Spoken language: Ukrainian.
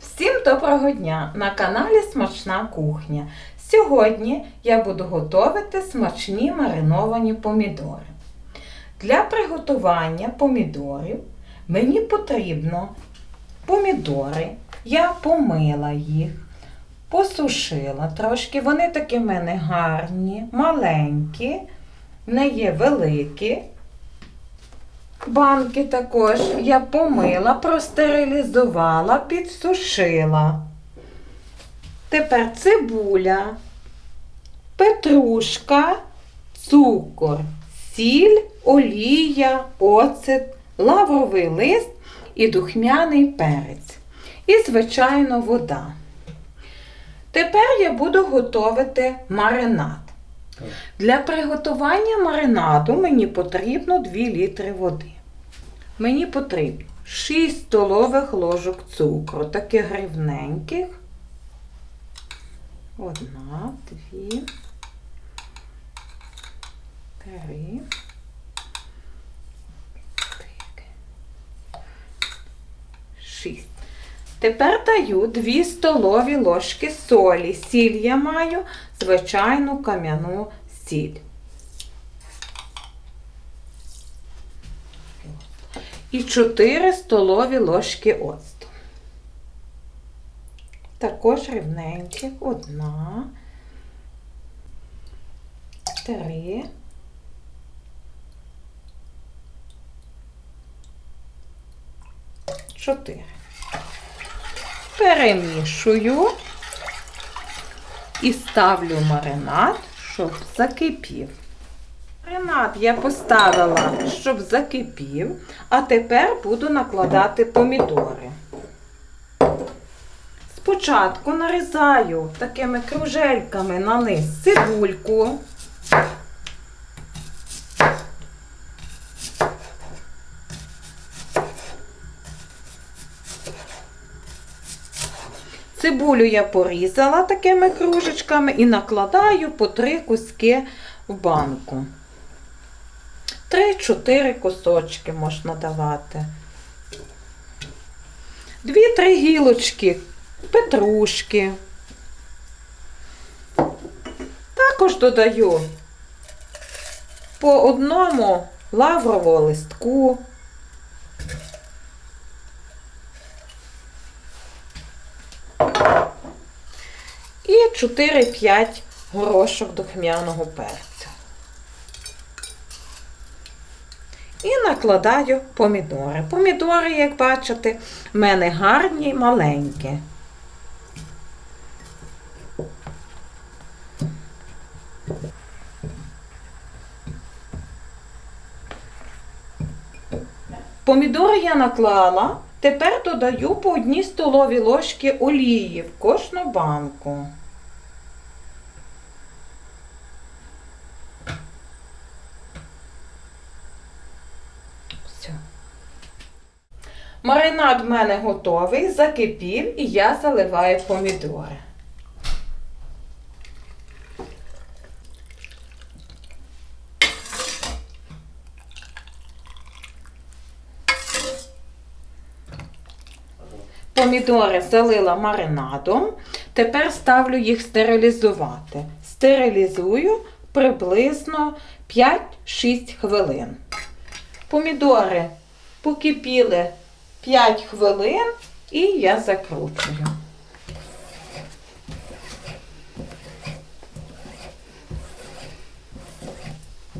Всім доброго дня! На каналі Смачна кухня. Сьогодні я буду готувати смачні мариновані помідори. Для приготування помідорів мені потрібно помідори. Я помила їх, посушила трошки. Вони такі в мене гарні, маленькі, не є великі. Банки також я помила, простерилізувала, підсушила. Тепер цибуля, петрушка, цукор, сіль, олія, оцет, лавровий лист і духмяний перець. І, звичайно, вода. Тепер я буду готувати маринад. Для приготування маринаду мені потрібно 2 літри води. Мені потрібно 6 столових ложок цукру, таких гривненьких. Одна, дві, три. Шість. Тепер даю 2 столові ложки солі. Сіль я маю звичайну кам'яну сіль. І 4 столові ложки оцту. Також рівненьких. Одна, три, чотири. Перемішую і ставлю маринад, щоб закипів. Маринад я поставила, щоб закипів, а тепер буду накладати помідори. Спочатку нарізаю такими кружельками на низ цибульку. Цибулю я порізала такими кружечками і накладаю по три куски в банку. Три-чотири кусочки можна давати. Дві-три гілочки петрушки. Також додаю по одному лаврового листку. І 4-5 горошок духмяного перцю. І накладаю помідори. Помідори, як бачите, в мене гарні, маленькі. Помідори я наклала. Тепер додаю по одній столовій ложки олії в кожну банку. Все. Маринад в мене готовий, закипів і я заливаю помідори. Помідори залила маринадом. Тепер ставлю їх стерилізувати. Стерилізую приблизно 5-6 хвилин. Помідори покипіли 5 хвилин і я закручую.